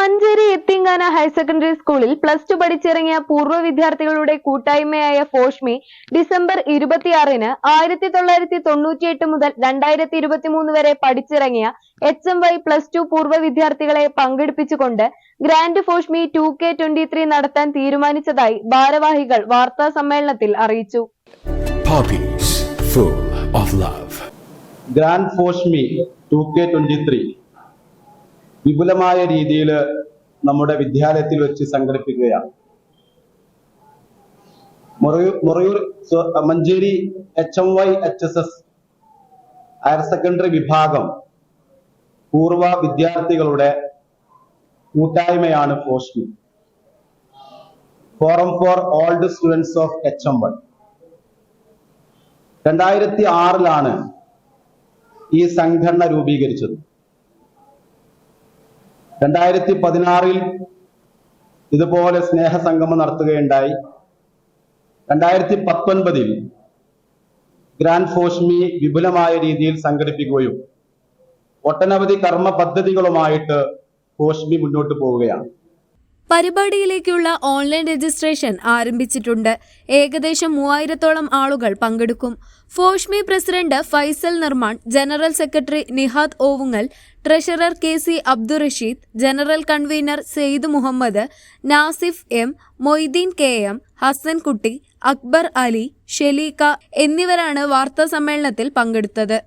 മഞ്ചേരി എത്തിങ്കാന higher secondary സ്കൂളിൽ plus two പഠിച്ചിറങ്ങിയ പൂർവ വിദ്യാർത്ഥികളുടെ കൂട്ടായ്മയായ ഫോഷ്മി ഡിസംബർ ഇരുപത്തിയാറിന് ആയിരത്തി തൊള്ളായിരത്തി തൊണ്ണൂറ്റിയെട്ട് മുതൽ രണ്ടായിരത്തി ഇരുപത്തിമൂന്ന് വരെ പഠിച്ചിറങ്ങിയ H M Y plus two പൂർവ വിദ്യാർത്ഥികളെ പങ്കെടുപ്പിച്ചുകൊണ്ട് grand FOSHMI two K twenty three നടത്താൻ തീരുമാനിച്ചതായി ഭാരവാഹികൾ വാർത്താ സമ്മേളനത്തിൽ അറിയിച്ചു full of love. Grand FOSHMI two K twenty three വിപുലമായ രീതിയിൽ നമ്മുടെ വിദ്യാലയത്തിൽ വെച്ച് സംഘടിപ്പിക്കുകയാണ്. Morayur Morayur Manjeri H M Y H S S higher secondary വിഭാഗം പൂർവ വിദ്യാർത്ഥികളുടെ കൂട്ടായ്മയാണ് FOSHMI. Forum for old students of H M Y രണ്ടായിരത്തി ആറിലാണ് ഈ സംഘടന രൂപീകരിച്ചത്. രണ്ടായിരത്തി പതിനാറിൽ ഇതുപോലെ സ്നേഹസംഗമം നടത്തുകയുണ്ടായി. രണ്ടായിരത്തി പത്തൊൻപതിൽ ഗ്രാൻഡ് ഫോഷ്മി വിപുലമായ രീതിയിൽ സംഘടിപ്പിക്കുകയും ഒട്ടനവധി കർമ്മ പദ്ധതികളുമായിട്ട് ഫോഷ്മി മുന്നോട്ട് പോവുകയാണ്. പരിപാടിയിലേക്കുള്ള ഓൺലൈൻ രജിസ്ട്രേഷൻ ആരംഭിച്ചിട്ടുണ്ട്. ഏകദേശം മൂവായിരത്തോളം ആളുകൾ പങ്കെടുക്കും. FOSHMI president Faisal Nirman general secretary Nihad Ovungal treasurer K C Abdurasheed general convener Syed Muhammad Nasif M Moideen K M Hasankutty Akbar Ali Sheleeka എന്നിവരാണ് വാർത്താ സമ്മേളനത്തിൽ പങ്കെടുത്തത്.